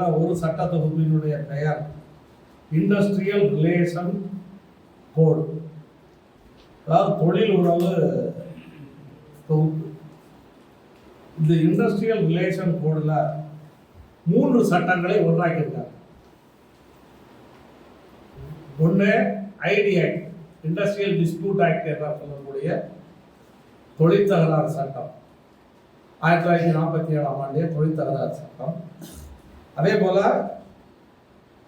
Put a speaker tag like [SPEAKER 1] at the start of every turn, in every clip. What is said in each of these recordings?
[SPEAKER 1] சட்டங்களில் ஒரு சட்ட தொகுப்பினுடைய பெயர் இண்டஸ்ட்ரியல் ரிலேஷன் கோடு அதாவது தொழில் உறவு தொகுப்பு. இந்த இண்டஸ்ட்ரியல் ரிலேஷன் கோடில் மூன்று சட்டங்களை ஒன்றாக்கியிருக்காங்க ஒன்று ID act industrial dispute act என்ற சொல்லக்கூடிய தொழில் தகராறு சட்டம். ஆயிரத்தி தொள்ளாயிரத்தி நாற்பத்தி ஏழாம் ஆண்டு தொழில் தகராறு சட்டம். அதே போல்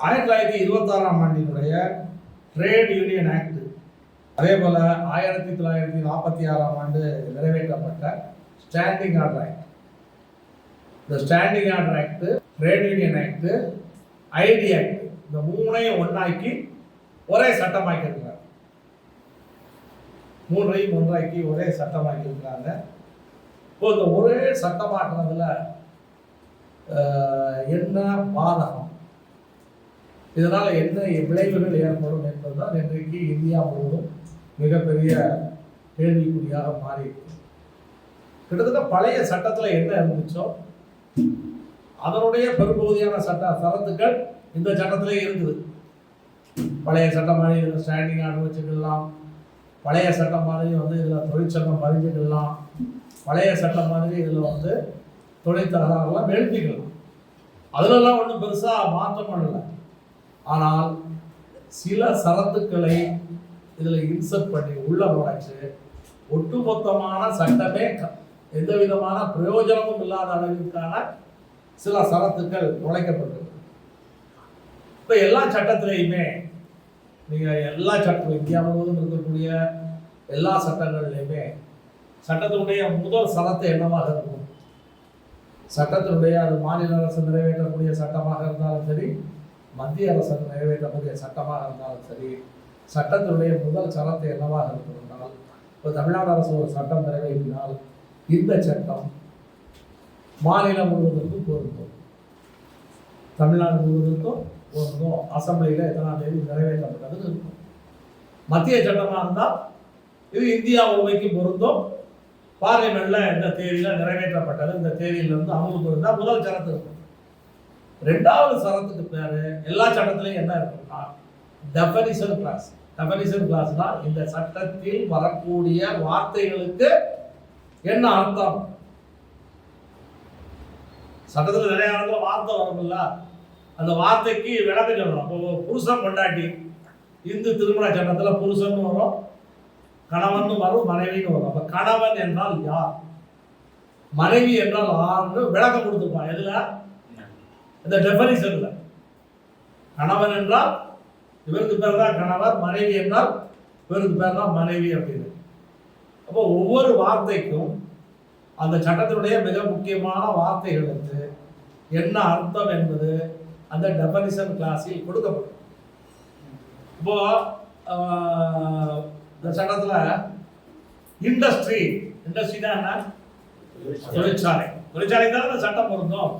[SPEAKER 1] ஆயிரத்தி தொள்ளாயிரத்தி இருபத்தாறாம் ஆண்டினுடைய ட்ரேட் யூனியன் ஆக்ட் அதே போல் ஆயிரத்தி தொள்ளாயிரத்தி நாற்பத்தி ஆறாம் ஆண்டு நிறைவேற்றப்பட்ட ஸ்டாண்டிங் ஆர்டர் ஆக்ட் இந்த standing order act trade union act ID act இந்த மூணையும் ஒன்றாக்கி ஒரே சட்டமாக்கியிருக்கிறாங்க. மூன்றையும் ஒன்றாக்கி ஒரே சட்டமாக்கியிருக்கிறாங்க. இப்போ இந்த ஒரே சட்டமாக்குறதுல என்ன பாதகம்? இதனால் என்ன விளைவுகள் ஏற்படும் என்பதுதான் இன்றைக்கு இந்தியா முழுவதும் மிகப்பெரிய கேள்விக்குறியாக மாறி கிட்டத்தட்ட பழைய சட்டத்தில் என்ன இருந்துச்சோ அதனுடைய பெரும்பகுதியான சட்ட சரத்துக்கள் இந்த சட்டத்திலே இருக்குது பழைய சட்டம் மாதிரி இதில் ஸ்டாண்டிங் ஆர்டர் வச்சுக்கலாம் பழைய சட்டம் மாதிரி வந்து இதில் தொழிற்சங்கம் பதிஞ்சுக்கலாம் பழைய சட்டம் மாதிரி இதில் வந்து தொழில் தகராறுலாம் எழுப்பிக்கலாம் அதிலெல்லாம் ஒன்றும் பெருசாக மாற்றம் பண்ணல. ஆனால் சில சரத்துக்களை இதில் இன்சர்ட் பண்ணி உள்ள நுழைச்சு ஒட்டுமொத்தமான சட்டமே எந்த விதமான பிரயோஜனமும் இல்லாத அளவிற்கான சில சரத்துக்கள் நுழைக்கப்பட்டிருக்கு இப்போ எல்லா சட்டத்திலையுமே நீங்கள் எல்லா சட்டம் இந்தியா முழுவதும் இருக்கக்கூடிய எல்லா சட்டங்கள்லையுமே சட்டத்தினுடைய முதல் சரத்து என்னவாக இருக்கும்? சட்டத்தினுடைய அது மாநில அரசு நிறைவேற்றக்கூடிய சட்டமாக இருந்தாலும் சரி மத்திய அரசு நிறைவேற்றக்கூடிய சட்டமாக இருந்தாலும் சரி சட்டத்தினுடைய முதல் சரத்து என்னவாக இருக்கும் என்றால் இப்போ தமிழ்நாடு அரசு ஒரு சட்டம் நிறைவேற்றினால் இந்த சட்டம் மாநிலம் முழுவதற்கும் பொருந்தும் தமிழ்நாடு முழுவதற்கும் பொருந்தும் அசம்பிளியில் எத்தனாம் தேதி நிறைவேற்றப்பட்டது இருக்கும் மத்திய சட்டமாக இருந்தால் இது இந்தியா முழுமைக்கு பொருந்தும் பார்லிமெண்ட்ல இந்த தேதியில நிறைவேற்றப்பட்டது. இந்த தேதியிலிருந்து அமலுக்கு இருந்தால் முதல் சரத்து இருக்கும். ரெண்டாவது சரத்துக்கு பேர் எல்லா சட்டத்திலையும் என்ன இருக்கும்னா டெஃபனிஷன் கிளாஸ் டெஃபனிஷன் கிளாஸ்னா இந்த சட்டத்தில் வரக்கூடிய வார்த்தைகளுக்கு என்ன அர்த்தம்? சட்டத்தில் நிறைய இடத்துல வார்த்தை வரும்ல. அந்த வார்த்தைக்கு விளக்கம் சொல்லணும். இப்போ புருஷன் கொண்டாட்டி இந்து திருமண சட்டத்தில் புருஷன் வரும் கணவன் வரும் மனைவின்னு வரும். அப்போ கணவன் என்றால் யார்? மனைவி என்றால் யாருன்னு விளக்கம் கொடுத்துருப்பான் எதுல? இந்த டெஃபனிஷன்ல கணவன் என்றால் இவருக்கு பேர் தான் கணவர் மனைவி என்றால் இவருக்கு பேர் தான் மனைவி அப்படின்னு. அப்போ ஒவ்வொரு வார்த்தைக்கும் அந்த சட்டத்தினுடைய மிக முக்கியமான வார்த்தைகளுக்கு என்ன அர்த்தம் என்பது அந்த டெஃபனிஷன் கிளாஸில் கொடுக்கப்படும். இப்போ இந்த சட்டத்தில் இண்டஸ்ட்ரி இண்டஸ்ட்ரினா என்ன? தொழிற்சாலை. தொழிற்சாலை தான் இந்த சட்டம் பொருந்தும்.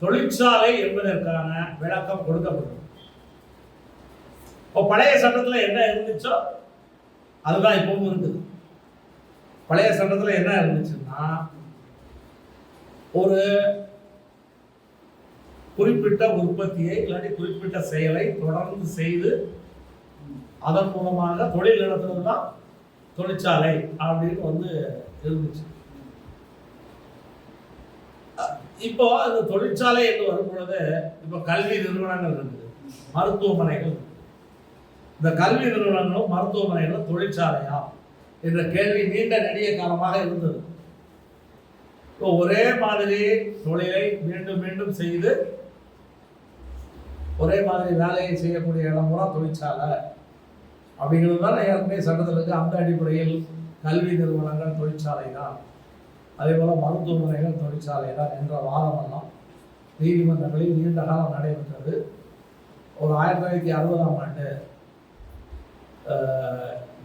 [SPEAKER 1] தொழிற்சாலை என்பதற்கான விளக்கம் கொடுக்கப்படும். இப்போ பழைய சட்டத்தில் என்ன இருந்துச்சோ அதுதான் இப்பவும் இருக்குது. பழைய சட்டத்தில் என்ன இருந்துச்சுன்னா ஒரு குறிப்பிட்ட உற்பத்தியை இல்லாட்டி குறிப்பிட்ட செயலை தொடர்ந்து செய்து அதன் மூலமாக தொழில் நடத்துறது தான் தொழிற்சாலை அப்படின்னு வந்து இருந்துச்சு இப்போ இந்த தொழிற்சாலை என்று வரும் பொழுது இப்போ கல்வி நிறுவனங்கள் இருக்குது மருத்துவமனைகள் இந்த கல்வி நிறுவனங்களும் மருத்துவமனைகளும் தொழிற்சாலையா என்ற கேள்வி நீண்ட நெடிய காலமாக இருந்தது. இப்போ ஒரே மாதிரி தொழிலை மீண்டும் மீண்டும் செய்து ஒரே மாதிரி வேலையை செய்யக்கூடிய இடம் பூரா தொழிற்சாலை. அப்படிங்கிறது தான் ஏற்கனவே சட்டத்தில் இருக்குது அந்த அடிப்படையில் கல்வி நிறுவனங்கள் தொழிற்சாலை தான் அதே போல் மருத்துவமனைகள் தொழிற்சாலை தான் என்ற வாதமெல்லாம் நீதிமன்றங்களில் நீண்ட காலம் நடைபெற்றது. ஒரு ஆயிரத்தி தொள்ளாயிரத்தி அறுபதாம் ஆண்டு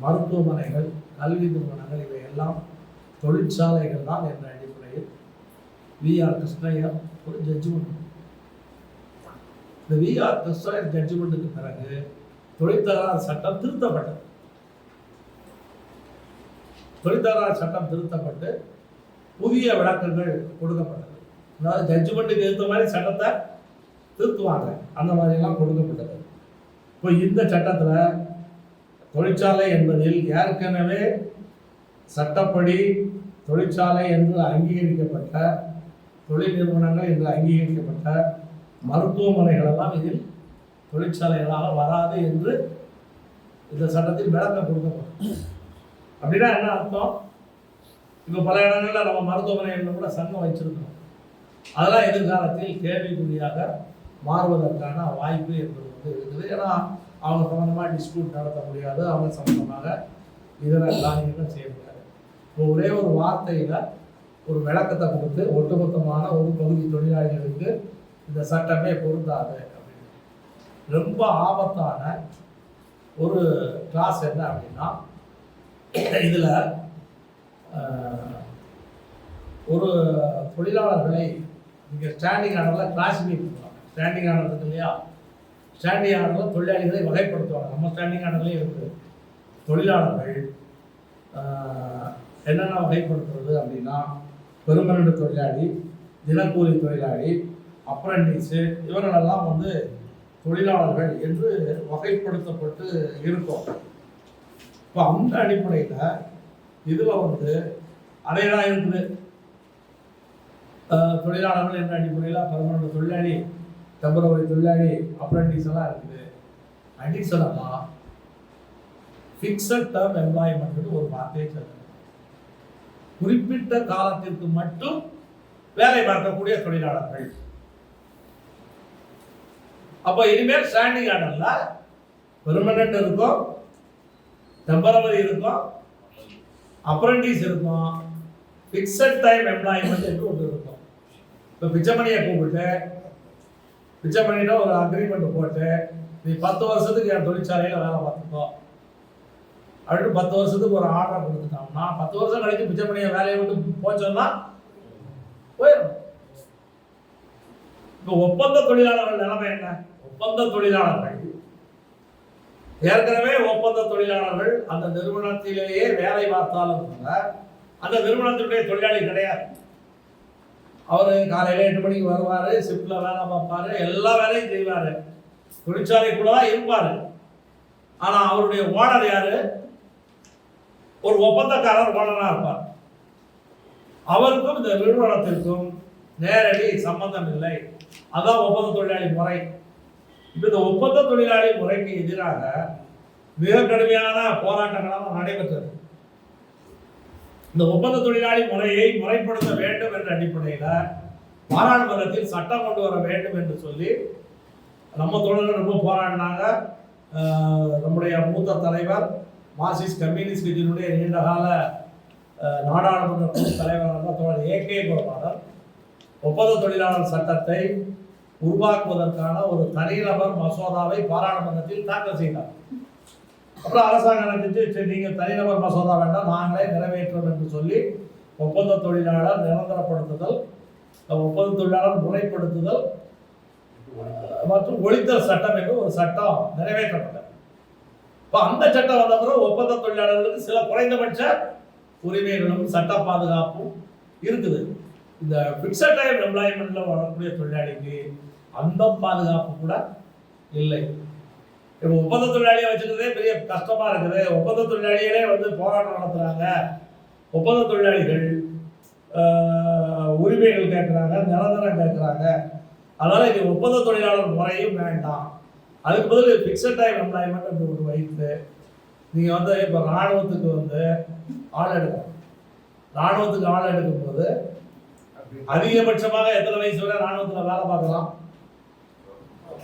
[SPEAKER 1] மருத்துவமனைகள் கல்வி நிறுவனங்கள் இவை எல்லாம் தொழிற்சாலைகள் தான் என்ற அடிப்படையில் வி. ஆர். ஒரு ஜட்ஜ்மெண்ட் இந்த வி. ஆர். கிருஷ்ணய்யா ஜட்ஜ்மெண்ட்டுக்கு பிறகு தொழிற்தகராறு சட்டம் திருத்தப்பட்டது. தொழிற்தகராறு சட்டம் திருத்தப்பட்டு புதிய விளக்கங்கள் கொடுக்கப்பட்டது. அதாவது ஜட்ஜ்மெண்ட்டுக்கு ஏற்ற மாதிரி சட்டத்தை திருத்துவாங்க. அந்த மாதிரியெல்லாம் கொடுக்கப்பட்டது. இப்போ இந்த சட்டத்தில் தொழிற்சாலை என்பதில் ஏற்கனவே சட்டப்படி தொழிற்சாலை என்று அங்கீகரிக்கப்பட்ட தொழில் நிறுவனங்கள் என்று அங்கீகரிக்கப்பட்ட மருத்துவமனைகளெல்லாம் இதில் தொழிற்சாலைகளாக வராது என்று இந்த சட்டத்தில் விளக்கம் கொடுக்கப்படும். அப்படின்னா என்ன அர்த்தம்? இப்போ பல இடங்களில் நம்ம மருத்துவமனைகளில் கூட சங்கம் வச்சிருக்கோம் அதெல்லாம் எதிர்காலத்தில் கேள்விக்குறியாக மாறுவதற்கான வாய்ப்பு என்பது வந்து இருக்குது. ஏன்னா அவங்க சம்மந்தமாக டிஸ்பியூட் நடத்த முடியாது. அவங்க சம்மந்தமாக இதர காரியங்கள் செய்ய முடியாது. இப்போ ஒரே ஒரு வார்த்தையில் ஒரு விளக்கத்தை கொடுத்து ஒட்டுமொத்தமான ஒரு பகுதி தொழிலாளிகளுக்கு இந்த சட்டமே பொருந்தாது. ரொம்ப ஆபத்தான ஒரு கிளாஸ் என்ன அப்படின்னா இதில் ஒரு தொழிலாளர்களை நீங்கள் ஸ்டாண்டிங் ஆர்டரில் கிளாஸிஃபை பண்ணுவாங்க. ஸ்டாண்டிங் ஆர்டர் இருக்கு இல்லையா? ஸ்டாண்டிங் ஆர்டரில் தொழிலாளிகளை வகைப்படுத்துவாங்க. நம்ம ஸ்டாண்டிங் ஆர்டர்லேயே இருக்குது தொழிலாளர்கள் என்னென்ன வகைப்படுத்துறது அப்படின்னா பெருமரண்டு தொழிலாளி தினக்கூலி தொழிலாளி அப்ரண்டிஸு இவர்களெல்லாம் வந்து தொழிலாளர்கள் என்று வகைப்படுத்தப்பட்டு இருக்கும். இப்போ அந்த அடிப்படையில் இதில் வந்து அதையெல்லாம் இருக்குது? தொழிலாளர்கள் என்ற அடிப்படையில் பதினொன்று தொழிலாளி டெம்பரவரி தொழிலாளி அப்ரண்டிஸ் எல்லாம் இருக்குது. அடிஷனலாக ஃபிக்ஸட் டேர்ம் எம்ப்ளாய்மெண்ட் ஒரு வார்த்தையை சொல்லுங்க. குறிப்பிட்ட காலத்திற்கு மட்டும் வேலை பார்க்கக்கூடிய தொழிலாளர்கள். அப்போ இனிமேல் ஸ்டாண்டிங் ஆர்டர்ல பெர்மனண்ட் இருக்கும் டெம்பரவரி இருக்கும் அப்ரண்டிஸ் இருக்கும் ஃபிக்ஸட் டைம் எம்ப்ளாய்மெண்ட் என்று ஒன்று இருக்கும். இப்போ பிச்சைமணியை கூப்பிட்டு பிச்சைமணிட்ட ஒரு அக்ரிமெண்ட் போட்டு நீ பத்து வருஷத்துக்கு என் தொழிற்சாலையில் வேலை பார்த்துக்கோ. அப்படின்னு பத்து வருஷத்துக்கு ஒரு ஆர்டர் கொடுத்துட்டோம்னா பத்து வருஷம் கழித்து பிச்சைமணியை வேலையை விட்டு போச்சோன்னா போயிடும் இப்போ ஒப்பந்த தொழிலாளர்கள் நிலைமை என்ன? ஒப்பந்த தொழிலாளர்கள். ஏற்கனவே ஒப்பந்த தொழிலாளர்கள் அந்த நிறுவனத்திலேயே வேலை பார்த்தாலும் கூட அந்த நிறுவனத்தினுடைய தொழிலாளி கிடையாது. அவர் காலையில் எட்டு மணிக்கு வருவார் ஷிஃப்டில் வேலை பார்ப்பாரு எல்லா வேலையும் செய்வார். தொழிற்சாலைக்குள்ள தான் இருப்பார். ஆனால் அவருடைய ஓனர் யார்? ஒரு ஒப்பந்தக்காரர் ஓனராக இருப்பார். அவருக்கும் இந்த நிறுவனத்திற்கும் நேரடி சம்பந்தம் இல்லை. அதான் ஒப்பந்த தொழிலாளி முறை. இப்போ இந்த ஒப்பந்த தொழிலாளி முறைக்கு எதிராக மிக கடுமையான போராட்டங்களாக நடைபெற்றது. இந்த ஒப்பந்த தொழிலாளி முறையை முறைப்படுத்த வேண்டும் என்ற அடிப்படையில் பாராளுமன்றத்தில் சட்டம் கொண்டு வர வேண்டும் என்று சொல்லி நம்ம தோழர்கள் ரொம்ப போராடினாங்க. நம்முடைய மூத்த தலைவர் மார்க்சிஸ்ட் கம்யூனிஸ்ட் கட்சியினுடைய நீண்டகால நாடாளுமன்ற குழு தலைவராக தோழர் ஏ கே கோபாலன் ஒப்பந்த தொழிலாளர் சட்டத்தை உருவாக்குவதற்கான ஒரு தனிநபர் மசோதாவை பாராளுமன்றத்தில் தாக்கல் செய்தார். அப்புறம் அரசாங்கம் நினைச்சிட்டு சரி நீங்கள் தனிநபர் மசோதா வேண்டாம் நாங்களே நிறைவேற்றோம் என்று சொல்லி ஒப்பந்த தொழிலாளர் நிரந்தரப்படுத்துதல் ஒப்பந்த தொழிலாளர் முறைப்படுத்துதல் மற்றும் ஒழித்தல் சட்டம் என்று ஒரு சட்டம் நிறைவேற்றப்பட்டது. இப்போ அந்த சட்டம் வந்த பிறகு ஒப்பந்த தொழிலாளர்களுக்கு சில குறைந்தபட்ச உரிமைகளும் சட்ட பாதுகாப்பும் இருக்குது. இந்த பிக்சட் டைம் எம்ப்ளாய்மெண்ட்டில் வரக்கூடிய தொழிலாளிக்கு அந்த பாதுகாப்பு கூட இல்லை. இப்போ ஒப்பந்த தொழிலாளியை வச்சுக்கிறதே பெரிய கஷ்டமா இருக்குது. ஒப்பந்த தொழிலாளிகளே வந்து போராட்டம் நடத்துறாங்க. ஒப்பந்த தொழிலாளிகள் உரிமைகள் கேட்குறாங்க நிரந்தரம் கேட்குறாங்க. அதனால இது ஒப்பந்த தொழிலாளர் முறையும் வேண்டாம். அதுக்கு பதில் ஃபிக்ஸட் டைம் எம்ப்ளாய்மெண்ட் என்று ஒன்று வைத்து நீங்கள் வந்து இப்போ இராணுவத்துக்கு வந்து ஆள் எடுக்கணும். இராணுவத்துக்கு ஆள் எடுக்கும்போது அதிகபட்சமாக எத்தனை வயசு வரை ராணுவத்தில் வேலை பார்க்கலாம்?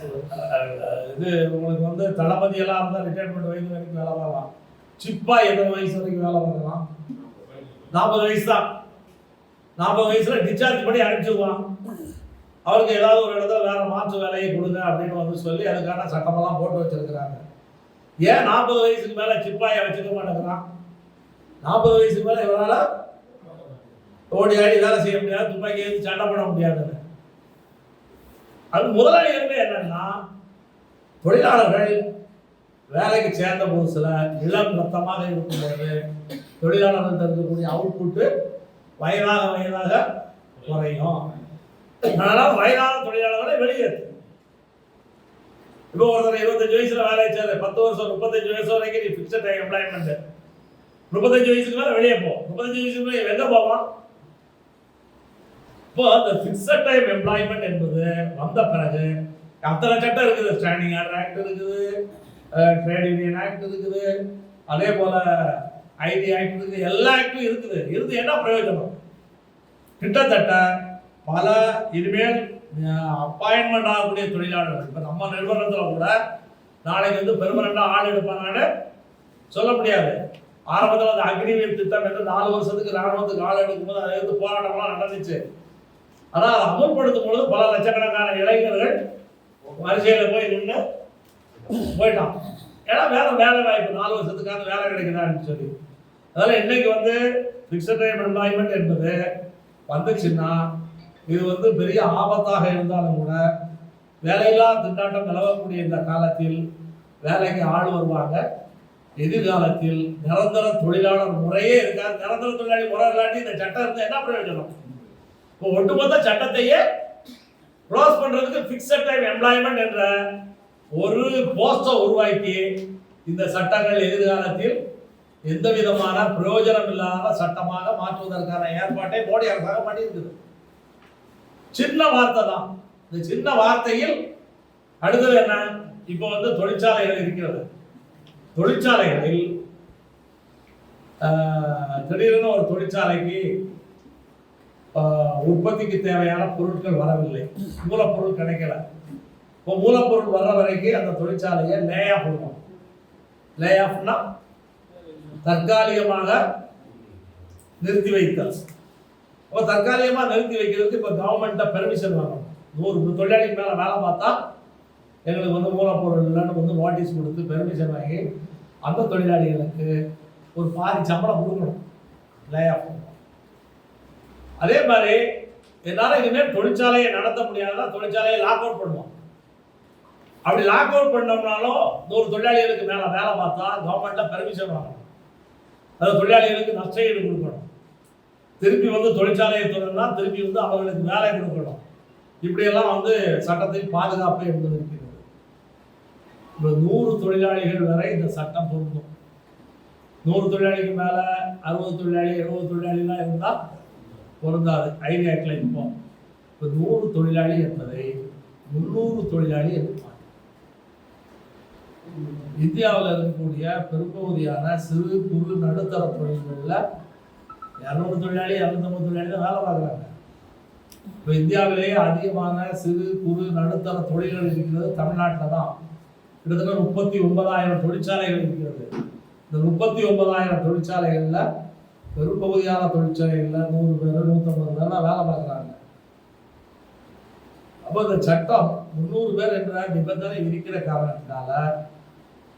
[SPEAKER 1] இது உங்களுக்கு வந்து தளபதி எல்லாம் இருந்தால் ரிட்டையர்மெண்ட் வயசு வரைக்கும் வேலை பார்க்கலாம். சிப்பா எத்தனை வயசு வரைக்கும் வேலை பார்க்கலாம். நாற்பது வயசு தான். நாற்பது வயசுல டிஸ்சார்ஜ் பண்ணி அனுப்பிச்சிடுவான். அவருக்கு ஏதாவது ஒரு இடத்துல வேற மாற்று வேலையை கொடுங்க அப்படின்னு வந்து சொல்லி அதுக்கான சட்டமெல்லாம் போட்டு வச்சிருக்கிறாங்க. ஏன் நாற்பது வயசுக்கு மேல சிப்பாயை வச்சுக்க மாட்டேங்கிறான் நாற்பது வயசுக்கு மேல இவரால் ஓடி ஆடி வேலை செய்ய முடியாது துப்பாக்கி எடுத்து சண்டை பண்ண முடியாதுன்னு. அது முதலாளிகள் என்னன்னா தொழிலாளர்கள் வேலைக்கு சேர்ந்த புதுசில் இளம் ரத்தமாக இருக்கும்போது தொழிலாளர்கள் இருக்கக்கூடிய அவுட்புட்டு வயதாக வயதாக குறையும். அதனால் வயதான தொழிலாளர்களை வெளியேற்று.
[SPEAKER 2] இப்போ ஒருத்தர் இருபத்தஞ்சு வயசுல வேலை செய்யாரு பத்து வருஷம் முப்பத்தஞ்சு வயசு வரைக்கும் நீ ஃபிக்ஸட் டைம் எம்ப்ளாய்மெண்ட் முப்பத்தஞ்சு வயசுக்கு மேலே வெளியே போ. முப்பத்தஞ்சு வயசுக்கு மேலே எங்கே போவான்? இப்போ அந்த ஃபிக்ஸட் டைம் எம்ப்ளாய்மெண்ட் என்பது வந்த பிறகு அத்தனை சட்டம் இருக்குது. ஸ்டாண்டிங் ஆர்டர் ஆக்ட் இருக்குது ட்ரேட் யூனியன் ஆக்ட் இருக்குது அதே போல ஐடி ஆக்ட் இருக்குது. எல்லா ஆக்டும் இருக்குது. இருந்து என்ன பிரயோஜனம்? கிட்டத்தட்ட பல இனிமேல் அப்பாயின்மெண்ட் ஆகக்கூடிய தொழிலாளர்கள் இப்போ நம்ம நிறுவனத்தில் கூட நாளைக்கு வந்து பெருமனண்டாக ஆள் எடுப்பாங்கன்னு சொல்ல முடியாது. ஆரம்பத்தில் அந்த அக்னிவீர் திட்டம் என்று நாலு வருஷத்துக்கு ராணுவத்துக்கு ஆள் எடுக்கும்போது அதை வந்து போராட்டம்லாம் நடந்துச்சு. ஆனால் அதை அமல்படுத்தும் பொழுது பல லட்சக்கணக்கான இளைஞர்கள் வரிசையில் போய் நின்று போயிட்டான். ஏன்னா வேலை வேலை வாய்ப்பு. நாலு வருஷத்துக்கான வேலை கிடைக்கிறான்னு சொல்லி. அதனால் இன்னைக்கு வந்து ஃபிக்ஸட் டைம் எம்ப்ளாய்மெண்ட் என்பது வந்துச்சுன்னா இது வந்து பெரிய ஆபத்தாக இருந்தாலும் கூட வேலையில்லா திண்டாட்டம் நிலவக்கூடிய இந்த காலத்தில் வேலைக்கு ஆள் வருவாங்க. எதிர்காலத்தில் நிரந்தர தொழிலாளர் முறையே இருக்காது. நிரந்தர தொழிலாளி முறை இல்லாட்டி இந்த சட்டம் இருந்தால் என்ன பிரயோஜனம்? இப்போ ஒட்டுமொத்த சட்டத்தையே க்ளோஸ் பண்றதுக்கு ஃபிக்ஸட் டைம் எம்ப்ளாய்மெண்ட் என்ற ஒரு போஸ்டை உருவாக்கி இந்த சட்டங்கள் எதிர்காலத்தில் எந்த விதமான பிரயோஜனம் இல்லாத சட்டமாக மாற்றுவதற்கான ஏற்பாட்டை மோடி அரசாங்கம் பண்ணியிருக்குது. சின்ன வார்த்தை தான். இந்த சின்ன வார்த்தையில் அடுத்தது என்ன? இப்போ வந்து தொழிற்சாலைகள் இருக்கிறது. தொழிற்சாலைகளில் ஆஹ், திடீர்னு ஒரு தொழிற்சாலைக்கு உற்பத்திக்கு தேவையான பொருட்கள் வரவில்லை. மூலப்பொருள் கிடைக்கல. இப்போ மூலப்பொருள் வர்ற வரைக்கும் அந்த தொழிற்சாலையை லே ஆஃப் பண்ணுவோம் லே ஆஃப்னா தற்காலிகமாக நிறுத்தி வைத்தல். இப்போ தற்காலிகமாக நிறுத்தி வைக்கிறதுக்கு இப்போ கவர்மெண்ட்டை பெர்மிஷன் வாங்கணும். நூறு தொழிலாளிக்கு மேலே வேலை பார்த்தா எங்களுக்கு வந்து மூலப்பொருள் இல்லைன்னு வந்து நோட்டீஸ் கொடுத்து பெர்மிஷன் வாங்கி அந்த தொழிலாளிகளுக்கு ஒரு பாதி சம்பளம் கொடுக்கணும். லே ஆஃப் அதே மாதிரி என்னால் இனிமேல் தொழிற்சாலையை நடத்த முடியாதுன்னா தொழிற்சாலையை லாக் அவுட் பண்ணுவோம். அப்படி லாக் அவுட் பண்ணோம்னாலும் நூறு தொழிலாளிகளுக்கு மேலே வேலை பார்த்தா கவர்மெண்ட்டில் பெர்மிஷன் வாங்கணும். அது தொழிலாளிகளுக்கு நஷ்டஈடு கொடுக்கணும். திருப்பி வந்து தொழிற்சாலையை தொடர்னா திருப்பி வந்து அவர்களுக்கு வேலை கொடுக்கணும். இப்படியெல்லாம் வந்து சட்டத்தில் பாதுகாப்பு என்பது இருக்கிறது. இப்போ நூறு தொழிலாளிகள் வரை இந்த சட்டம் பொருந்தும். நூறு தொழிலாளிக்கு மேலே அறுபது தொழிலாளி எழுபது தொழிலாளிலாம் இருந்தால் பொருந்தாது. ஐடி ஆக்டில் இப்போ இப்போ நூறு தொழிலாளி என்பதை முந்நூறு தொழிலாளி என்று இந்தியாவில் இருக்கக்கூடிய பெரும்பகுதியான சிறு குறு நடுத்தர தொழில்களில் இரநூறு தொழிலாளி இரநூத்தம்பது தொழிலாளி தான் வேலை பார்க்குறாங்க. இப்போ இந்தியாவிலேயே அதிகமான சிறு குறு நடுத்தர தொழில்கள் இருக்கிறது தமிழ்நாட்டில் தான். கிட்டத்தட்ட முப்பத்தி ஒன்பதாயிரம் தொழிற்சாலைகள் இருக்கிறது. இந்த முப்பத்தி ஒன்பதாயிரம் தொழிற்சாலைகளில் பெரும்பகுதியான தொழிற்சாலைகளில் நூறு பேர் நூற்றம்பது பேர்லாம் வேலை பார்க்குறாங்க. அப்போ இந்த சட்டம் முந்நூறு பேர் என்ற நிபந்தனை இருக்கிற காரணத்தினால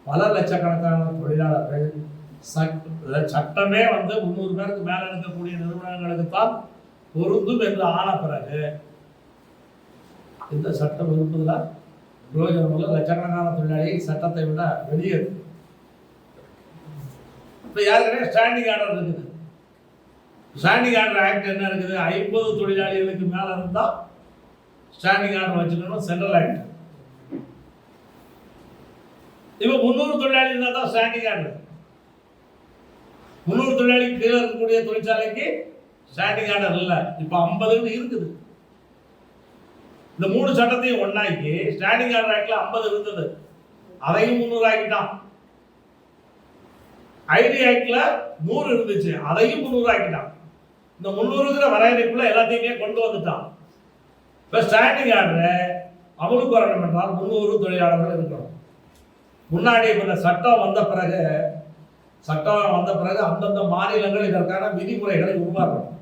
[SPEAKER 2] பல லட்சக்கணக்கான தொழிலாளர்கள் சட்ட சட்டமே வந்து முந்நூறு பேருக்கு மேலே இருக்கக்கூடிய நிறுவனங்களுக்கு தான் பொருந்தும் என்று ஆன பிறகு இந்த சட்டம் இருப்பதில் பிரயோஜனம் லட்சக்கணக்கான தொழிலாளி சட்டத்தை விட வெளியேறு இப்போ யாருக்கிட்டே ஸ்டாண்டிங் ஆர்டர் இருக்குது. ஸ்டாண்டிங் ஆர்டர் ஆக்ட் என்ன இருக்குது? ஐம்பது தொழிலாளிகளுக்கு மேலே இருந்தால் ஸ்டாண்டிங் ஆர்டர் வச்சுக்கணும் சென்ட்ரல் ஆக்ட் இப்போ முந்நூறு தொழிலாளி இருந்தால் தான் ஸ்டாண்டிங் ஆர்டர் முந்நூறு தொழிலாளிக்கு கீழே இருக்கக்கூடிய தொழிற்சாலைக்கு ஸ்டாண்டிங் ஆர்டர் இல்லை. இப்போ ஐம்பதுன்னு இருக்குது. இந்த மூணு சட்டத்தையும் ஒண்ணாக்கி ஸ்டாண்டிங் ஆர்டர் ஆக்டில் ஐம்பது இருந்தது. அதையும் முந்நூறு ஆக்கிட்டான் ஐடி ஆக்டில் நூறு இருந்துச்சு. அதையும் முந்நூறு ஆக்கிட்டான் இந்த முன்னூறுங்கிற வரையறைக்குள்ள எல்லாத்தையுமே கொண்டு வந்துட்டான். இப்போ ஸ்டாண்டிங் ஆர்டர் அமலுக்கு வரணும் என்றால் முந்நூறு தொழிலாளர்கள் இருக்கணும் முன்னாடி இப்ப இந்த சட்டம் வந்த பிறகு சட்டம் வந்த பிறகு அந்தந்த மாநிலங்கள் இதற்கான விதிமுறைகளை உருவாக்கணும்.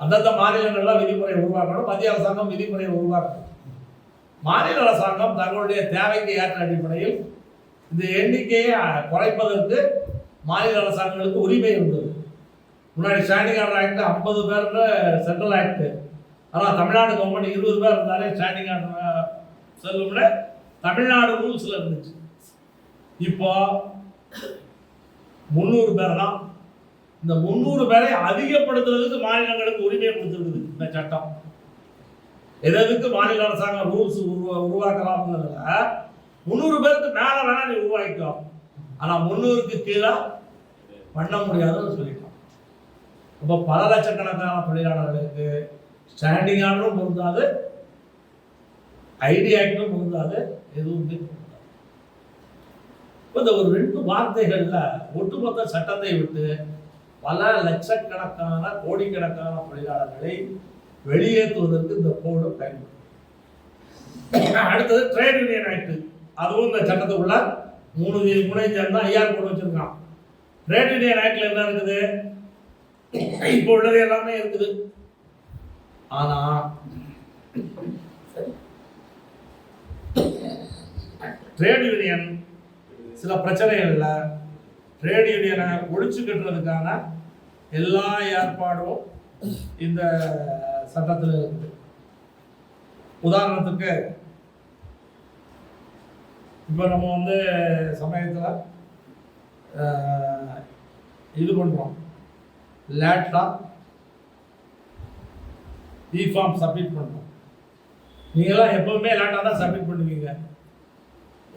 [SPEAKER 2] அந்தந்த மாநிலங்கள்லாம் விதிமுறை உருவாக்கணும் மத்திய அரசாங்கம் விதிமுறையை உருவாக்கணும். மாநில அரசாங்கம் தங்களுடைய தேவைக்கு ஏற்ற அடிப்படையில் இந்த எண்ணிக்கையை குறைப்பதற்கு மாநில அரசாங்கங்களுக்கு உரிமை இருந்தது முன்னாடி ஸ்டாண்டிங் ஆர்டர் ஆக்ட் ஐம்பது பேரில் சென்ட்ரல் ஆக்ட் ஆனால் தமிழ்நாடு கவர்மெண்ட் இருபது பேர் இருந்தாலே ஸ்டாண்டிங் ஆர்டர் செல்லும்ல தமிழ்நாடு ரூல்ஸில் இருந்துச்சு. இப்போ முந்நூறு பேர் தான். இந்த முந்நூறு பேரை அதிகப்படுத்துறதுக்கு மாநிலங்களுக்கு உரிமை கொடுத்துருக்குது இந்த சட்டம். எது எதுக்கு மாநில அரசாங்கம் ரூல்ஸ் உருவா உருவாக்கலாம்ங்கிறதுல முந்நூறு பேருக்கு மேலே வேணா நீ உருவாக்கிக்கோ. ஆனால் முந்நூறுக்கு கீழே பண்ண முடியாதுன்னு சொல்லி அப்போ பல லட்சக்கணக்கான தொழிலாளர்களுக்கு ஸ்டாண்டிங் ஆர்டரும் பொருந்தாது ஐடி ஆக்டும் பொருந்தாது எதுவுமே பொருந்தாது. இந்த ஒரு ரெண்டு வார்த்தைகளில் ஒட்டுமொத்த சட்டத்தை விட்டு பல லட்சக்கணக்கான கோடிக்கணக்கான தொழிலாளர்களை வெளியேற்றுவதற்கு இந்த கோடு பயன்படும் அடுத்தது ட்ரேட் யூனியன் ஆக்ட் அதுவும் இந்த சட்டத்துக்குள்ள மூணு முனை சேர்ந்தா ஐஆர் கோடி வச்சிருக்கான். ட்ரேட் யூனியன் ஆக்டில் என்ன இருக்குது? இப்போ உள்ளது எல்லாமே இருக்குது. ஆனா ட்ரேட் யூனியன் சில பிரச்சனைகள்ல ட்ரேட் யூனியனை ஒழிச்சு கட்டுறதுக்கான எல்லா ஏற்பாடும் இந்த சட்டத்தில் இருக்குது. உதாரணத்துக்கு இப்போ நம்ம வந்து சமயத்தில் இது பண்ணுறோம் லேட்டாக இ ஃபார்ம் சப்மிட் பண்ணுறோம் நீங்களாம் எப்பவுமே லேட்டாக தான் சப்மிட் பண்ணுவீங்க.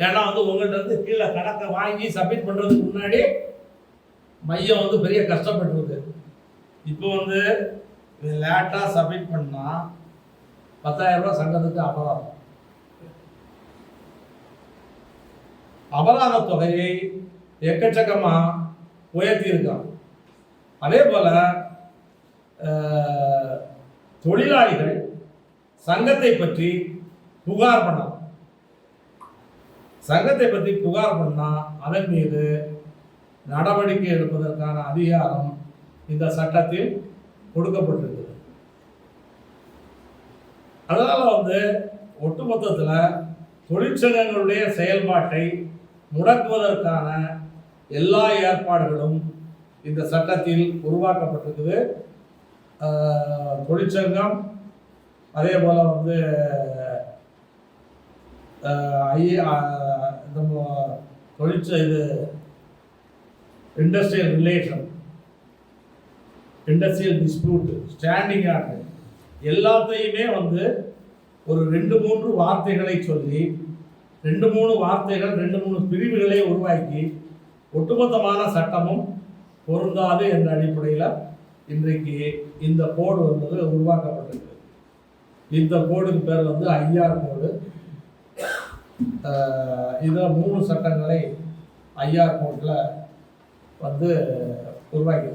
[SPEAKER 2] ஏன்னா வந்து உங்கள்கிட்ட வந்து கீழே கணக்கை வாங்கி சப்மிட் பண்ணுறதுக்கு முன்னாடி மையம் வந்து பெரிய கஷ்டப்பட்டுருக்கு. இப்போ வந்து லேட்டாக சப்மிட் பண்ணால் பத்தாயிரம் ரூபாய் சங்கத்துக்கு அபராதம். அபராத தொகையை எக்கச்சக்கமாக உயர்த்தி அதே போல் தொழிலாளிகள் சங்கத்தை பற்றி புகார் பண்ணலாம் சங்கத்தை பற்றி புகார் பண்ணால் அதன் மீது நடவடிக்கை எடுப்பதற்கான அதிகாரம் இந்த சட்டத்தில் கொடுக்கப்பட்டிருக்குது அதனால வந்து ஒட்டுமொத்தத்தில் தொழிற்சங்கங்களுடைய செயல்பாட்டை முடக்குவதற்கான எல்லா ஏற்பாடுகளும் இந்த சட்டத்தில் உருவாக்கப்பட்டிருக்குது. தொழிற்சங்கம் அதே போல் வந்து ஐ- நம்ம தொழிற்ச இது industrial relation industrial dispute standing order எல்லாத்தையுமே வந்து ஒரு ரெண்டு மூன்று வார்த்தைகளை சொல்லி ரெண்டு மூணு வார்த்தைகள் ரெண்டு மூணு பிரிவுகளை உருவாக்கி ஒட்டுமொத்தமான சட்டமும் பொருந்தாது என்ற அடிப்படையில் இன்றைக்கு இந்த கோடு வந்தது உருவாக்கப்பட்டிருக்கு. இந்த கோடுக்கு பேர் வந்து ஐஆர் கோடு இதில் மூணு சட்டங்களை ஐஆர் கோட்டில் வந்து உருவாக்கி